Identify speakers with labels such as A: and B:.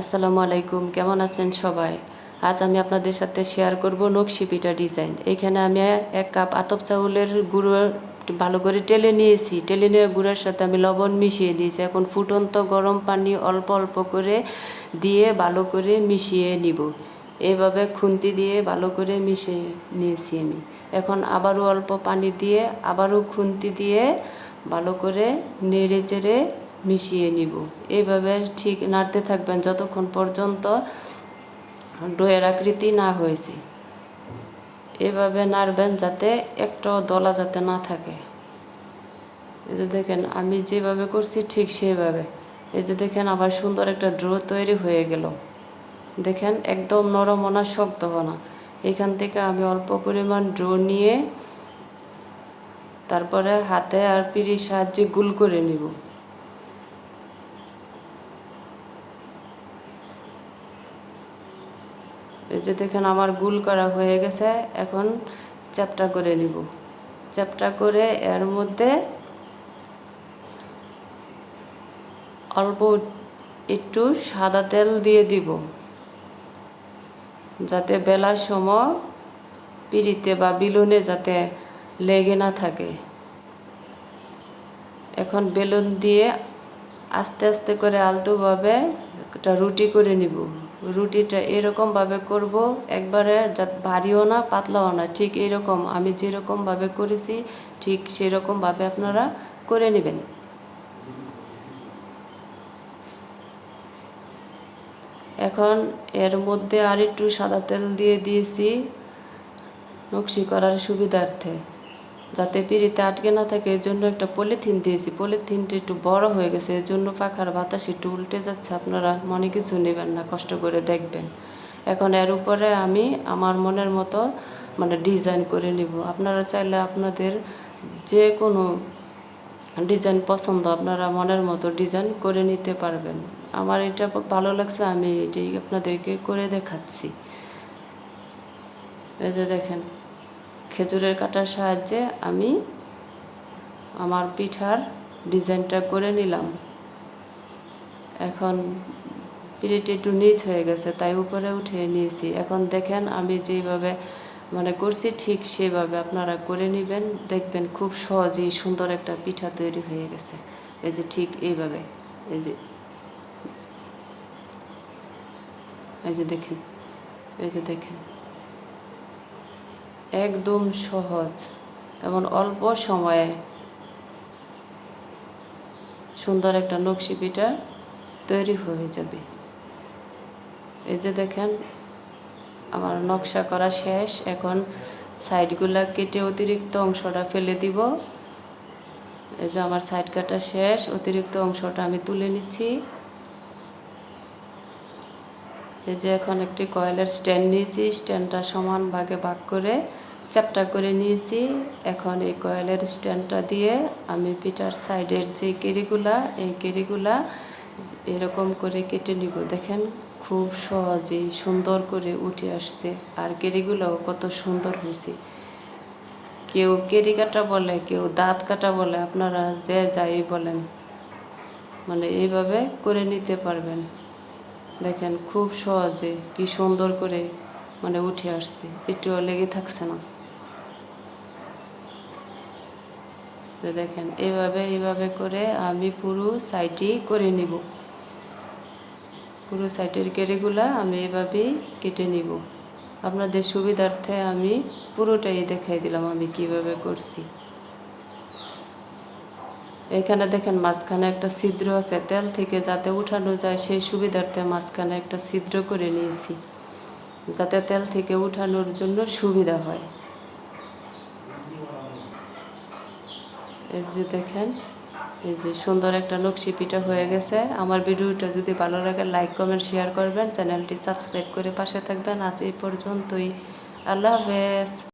A: আসসালামু আলাইকুম, কেমন আছেন সবাই? আজ আমি আপনাদের সাথে শেয়ার করব নকশি পিঠা ডিজাইন এখানে আমি এক কাপ আতপ চাউলের গুঁড়ো ভালো করে টেলে নিয়েছি। টেলে নিয়ে গুঁড়োর সাথে আমি লবণ মিশিয়ে দিয়েছি। এখন ফুটন্ত গরম পানি অল্প অল্প করে দিয়ে ভালো করে মিশিয়ে নিব। এইভাবে খুন্তি দিয়ে ভালো করে মিশিয়ে নিয়েছি আমি। এখন আবারও অল্প পানি দিয়ে, আবারও খুন্তি দিয়ে ভালো করে নেড়ে চেড়ে মিশিয়ে নিব। এইভাবে ঠিক নাড়তে থাকবেন যতক্ষণ পর্যন্ত ডোয়ের আকৃতি না হয়েছে। এভাবে নাড়বেন যাতে একটা দলা যাতে না থাকে। এই যে দেখেন, আমি যেভাবে করছি ঠিক সেভাবে। এই যে দেখেন, আবার সুন্দর একটা ড্র তৈরি হয়ে গেল। দেখেন, একদম নরম না শক্ত না এখান থেকে আমি অল্প পরিমাণ ড্র নিয়ে তারপরে হাতে আর পিড়ির সাহায্যে গুল করে নিব। এই যে দেখেন আমার গুল করা হয়ে গেছে, এখন চ্যাপটা করে নিব। চ্যাপটা করে এর মধ্যে অল্প একটু সাদা তেল দিয়ে দিব, যাতে বেলার সময় পিড়িতে বা বিলুনে যাতে লেগে না থাকে। এখন বেলুন দিয়ে আস্তে আস্তে করে আলতোভাবে একটা রুটি করে নিব। রুটিটা এরকমভাবে করব। একবারে যা ভারীও না, পাতলাও না, ঠিক এরকম। আমি যেরকমভাবে করেছি, ঠিক সেরকমভাবে আপনারা করে নেবেন। এখন এর মধ্যে আর একটু সাদা তেল দিয়ে দিয়েছি নকশি করার সুবিধার্থে। যাতে পিড়িতে আটকে না থাকে, এর জন্য একটা পলিথিন দিয়েছি। পলিথিনটা একটু বড় হয়ে গেছে, এর জন্য পাখার বাতাস একটু উল্টে যাচ্ছে। আপনারা মনে কিছু নেবেন না, কষ্ট করে দেখবেন। এখন এর উপরে আমি আমার মনের মতো মানে ডিজাইন করে নিব। আপনারা চাইলে আপনাদের যে কোনো ডিজাইন পছন্দ, আপনারা মনের মতো ডিজাইন করে নিতে পারবেন। আমার এটা ভালো লাগছে, আমি এটাই আপনাদেরকে করে দেখাচ্ছি। এই যে দেখেন। খেজুরের কাটার সাহায্যে আমি আমার পিঠার ডিজাইনটা করে নিলাম। এখন পিঠেটি একটু নিচ হয়ে গেছে, তাই উপরে উঠিয়ে নিয়েছি। এখন দেখেন আমি যেভাবে মানে করছি, ঠিক সেভাবে আপনারা করে নেবেন। দেখবেন খুব সহজেই সুন্দর একটা পিঠা তৈরি হয়ে গেছে। এই যে ঠিক এইভাবে, এই যে এই যে দেখেন, এই যে দেখেন। একদম সহজ এবং অল্প সময়ে সুন্দর একটা নকশি পিঠা তৈরি হয়ে যাবে। এই যে দেখেন, আমার নকশা করা শেষ, এখন সাইডগুলা কেটে অতিরিক্ত অংশটা ফেলে দিব। এই যে আমার সাইড কাটা শেষ, অতিরিক্ত অংশটা আমি তুলে নিচ্ছি। এই যে এখন একটি কয়েলের স্ট্যান্ড নিয়েছি, স্ট্যান্ডটা সমান ভাগে ভাগ করে চ্যাপটা করে নিয়েছি। এখন এই কয়েলের স্ট্যান্ডটা দিয়ে আমি পিঠার সাইডের যে কেরিগুলা, এই কেরিগুলা এরকম করে কেটে নিব। দেখেন খুব সহজেই সুন্দর করে উঠে আসছে। আর কেরিগুলোও কত সুন্দর হয়েছে। কেউ কেরি কাটা বলে, কেউ দাঁত কাটা বলে, আপনারা যে যাই বলেন মানে এইভাবে করে নিতে পারবেন। দেখেন, খুব সহজে কি সুন্দর করে মানে উঠে আসছে। একটুও লেগে থাকছে না। দেখেন এইভাবে এইভাবে করে আমি পুরো সাইডই করে নিব। পুরো সাইডের কেটেগুলা আমি এভাবেই কেটে নিব। আপনাদের সুবিধার্থে আমি পুরোটাই দেখাই দিলাম আমি কীভাবে করছি। এখানে দেখেন মাঝখানে একটা ছিদ্র আছে, তেল থেকে যাতে উঠানো যায় সেই সুবিধার্থে মাঝখানে একটা ছিদ্র করে নিয়েছি, যাতে তেল থেকে উঠানোর জন্য সুবিধা হয়। এই যে দেখেন, এই যে সুন্দর একটা নকশি পিঠা হয়ে গেছে। আমার ভিডিওটা যদি ভালো লাগে, লাইক, কমেন্ট, শেয়ার করবেন। চ্যানেলটি সাবস্ক্রাইব করে পাশে থাকবেন। আজ এই পর্যন্তই। আল্লাহ হাফেজ।